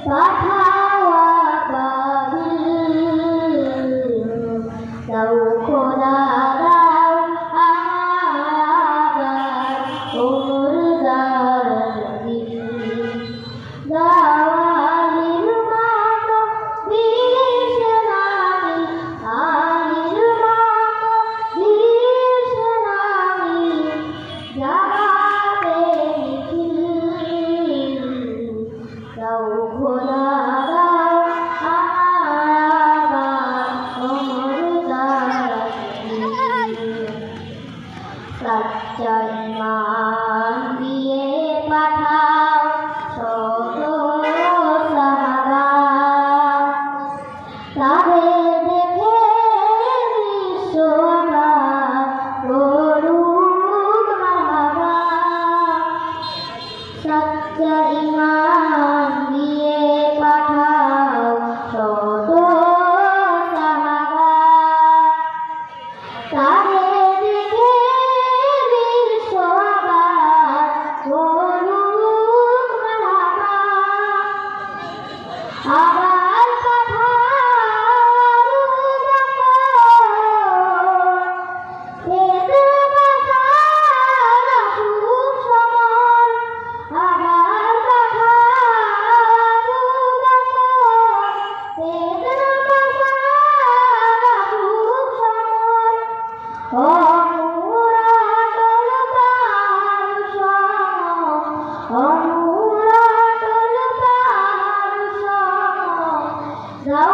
Sahawat bagimu Jauh প্রত্যয় মান দিয়ে পাঠাও ছোট সাহারা তাদের দেখে বিশ্বরা গরু সত্য ইমান দিয়ে আবার